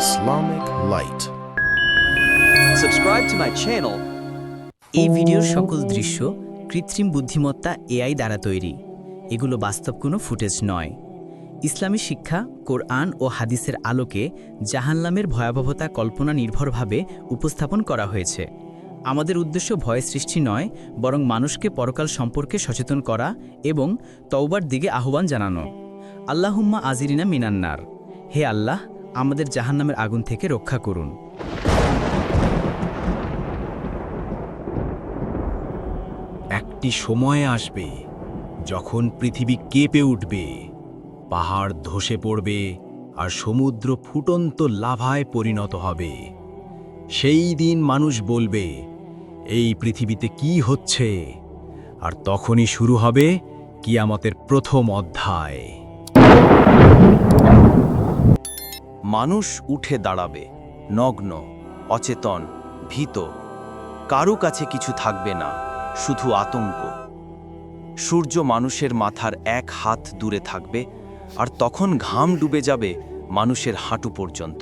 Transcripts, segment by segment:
Islamic Light. Subscribe to my channel. এই ভিডিওর সকল দৃশ্য কৃত্রিম বুদ্ধিমত্তা এআই দ্বারা তৈরি এগুলো বাস্তব কোনো ফুটেজ নয় ইসলামী শিক্ষা, কোরআন ও হাদিসের আলোকে জাহান্নামের ভয়াবহতা কল্পনা নির্ভরভাবে উপস্থাপন করা হয়েছে আমাদের উদ্দেশ্য ভয় সৃষ্টি নয়, বরং মানুষকে পরকাল সম্পর্কে সচেতন করা এবং তওবার দিকে আহ্বান জানানো আল্লাহুম্মা আজিরিনা মিনান্নার। হে আল্লাহ, আমাদের জাহান্নামের আগুন থেকে রক্ষা করুন। একটি সময় আসবে যখন পৃথিবী কেঁপে উঠবে, পাহাড় ধসে পড়বে আর সমুদ্র ফুটন্ত লাভায় পরিণত হবে। সেই দিন মানুষ বলবে, এই পৃথিবীতে কি হচ্ছে? আর তখনই শুরু হবে কিয়ামতের প্রথম অধ্যায়। মানুষ উঠে দাঁড়াবে, নগ্ন, অচেতন, ভীত। কারও কাছে কিছু থাকবে না, শুধু আতঙ্ক। সূর্য মানুষের মাথার এক হাত দূরে থাকবে, আর তখন ঘাম ডুবে যাবে মানুষের হাঁটু পর্যন্ত,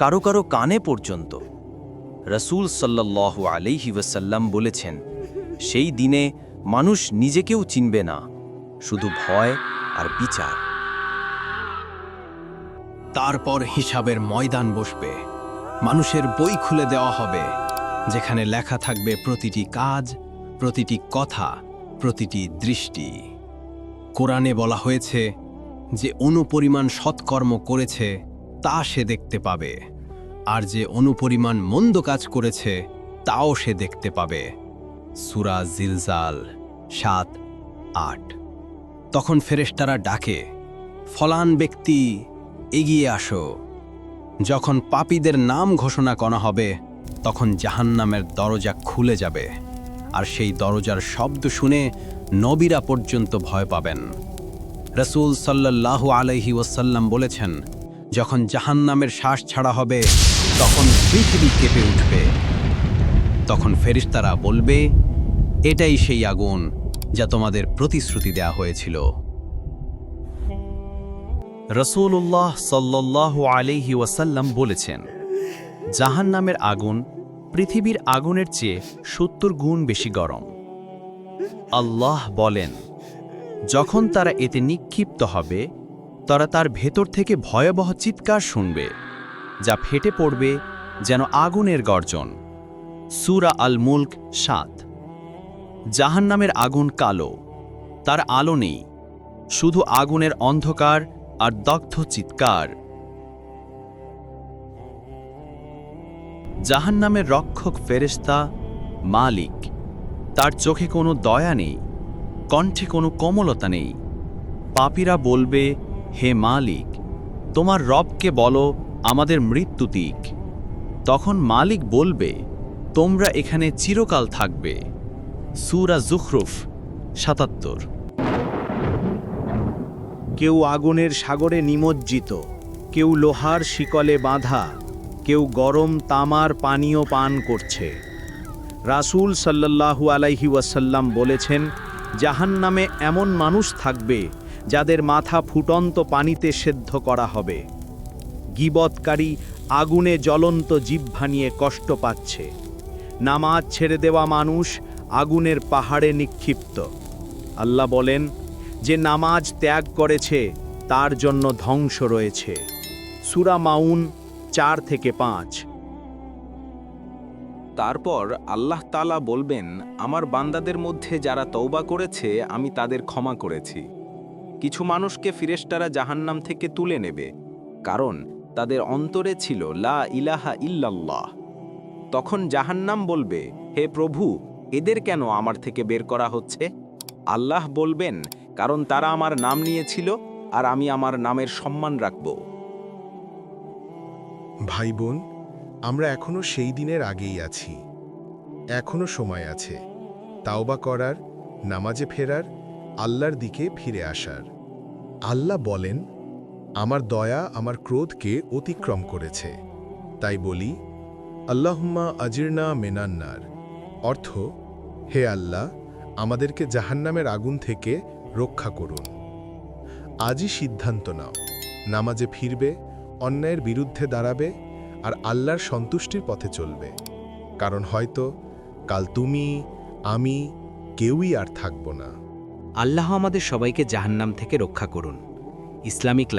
কারও কারও কানে পর্যন্ত। রসুল সাল্লাহ আলাইহি ওয়াসাল্লাম বলেছেন, সেই দিনে মানুষ নিজেকেও চিনবে না, শুধু ভয় আর বিচার। তারপর হিসাবের ময়দান বসবে। মানুষের বই খুলে দেওয়া হবে, যেখানে লেখা থাকবে প্রতিটি কাজ, প্রতিটি কথা, প্রতিটি দৃষ্টি। কোরআনে বলা হয়েছে, যে অনুপরিমাণ সৎকর্ম করেছে, তা সে দেখতে পাবে। আর যে অনুপরিমাণ মন্দ কাজ করেছে, তাও সে দেখতে পাবে। সুরা জিলজাল সাত, আট। তখন ফেরেশতারা ডাকে, ফলান ব্যক্তি এগিয়ে আসো। যখন পাপীদের নাম ঘোষণা করা হবে, তখন জাহান্নামের দরজা খুলে যাবে, আর সেই দরজার শব্দ শুনে নবীরা পর্যন্ত ভয় পাবেন। রসুল সাল্লাল্লাহু আলাইহি ওয়াসাল্লাম বলেছেন, যখন জাহান্নামের শ্বাস ছাড়া হবে, তখন পৃথিবী কেঁপে উঠবে। তখন ফেরিস্তারা বলবে, এটাই সেই আগুন যা তোমাদের প্রতিশ্রুতি দেয়া হয়েছিল। রসুল্লাহ সাল্লাহ আলাইহি ওয়াসাল্লাম বলেছেন, জাহান্নামের আগুন পৃথিবীর আগুনের চেয়ে সত্তর গুণ বেশি গরম। আল্লাহ বলেন, যখন তারা এতে নিক্ষিপ্ত হবে, তারা তার ভেতর থেকে ভয়াবহ চিৎকার শুনবে, যা ফেটে পড়বে যেন আগুনের গর্জন। সুরা আল মুল্ক সাত, জাহান্নামের আগুন কালো, তার আলো নেই, শুধু আগুনের অন্ধকার আর দগ্ধ চিৎকার। জাহান্নামের রক্ষক ফেরেস্তা মালিক, তার চোখে কোনো দয়া নেই, কণ্ঠে কোনো কোমলতা নেই। পাপীরা বলবে, হে মালিক, তোমার রবকে বলো, আমাদের মৃত্যু দিক। তখন মালিক বলবে, তোমরা এখানে চিরকাল থাকবে। সুরা জুখরুফ সাতাত্তর। কেউ আগুনের সাগরে নিমজ্জিত, কেউ লোহার শিকলে বাঁধা, কেউ গরম তামার পানীয় পান করছে। রাসূল সাল্লাল্লাহু আলাইহি ওয়াসাল্লাম বলেছেন, জাহান্নামে এমন মানুষ থাকবে যাদের মাথা ফুটন্ত পানিতে সেদ্ধ করা হবে। গিবৎকারী আগুনে জ্বলন্ত জিহ্বা নিয়ে কষ্ট পাচ্ছে। নামাজ ছেড়ে দেওয়া মানুষ আগুনের পাহাড়ে নিক্ষিপ্ত। আল্লাহ বলেন যে নামাজ ত্যাগ করেছে, তার জন্য ধ্বংস রয়েছে। সুরা মাউন চার থেকে পাঁচ। তারপর আল্লাহ তালা বলবেন, আমার বান্দাদের মধ্যে যারা তৌবা করেছে, আমি তাদের ক্ষমা করেছি। কিছু মানুষকে ফিরেস্তারা জাহান্নাম থেকে তুলে নেবে, কারণ তাদের অন্তরে ছিল লা ইলাহা ইল্লাল্লাহ। তখন জাহান্নাম বলবে, হে প্রভু, এদের কেন আমার থেকে বের করা হচ্ছে? আল্লাহ বলবেন, কারণ তারা আমার নাম নিয়েছিল আর আমি আমার নামের সম্মান রাখব। ভাই বোন, আমরা এখনও সেই দিনের আগেই আছি। এখনও সময় আছে তাওবা করার, নামাজে ফেরার, আল্লাহর দিকে ফিরে আসার। আল্লাহ বলেন, আমার দয়া, আমার ক্রোধকে অতিক্রম করেছে। তাই বলি, আল্লাহুম্মা আজিরনা মেনান্নার। অর্থ, হে আল্লাহ আমাদেরকে জাহান্নামের আগুন থেকে রক্ষা করুন। আজই সিদ্ধান্ত নাও, নামাজে ফিরবে, অন্যায়ের বিরুদ্ধে দাঁড়াবে আর আল্লাহর সন্তুষ্টির পথে চলবে। কারণ হয়তো কাল তুমি, আমি কেউই আর থাকব না। আল্লাহ আমাদের সবাইকে জাহান্নাম থেকে রক্ষা করুন। ইসলামিক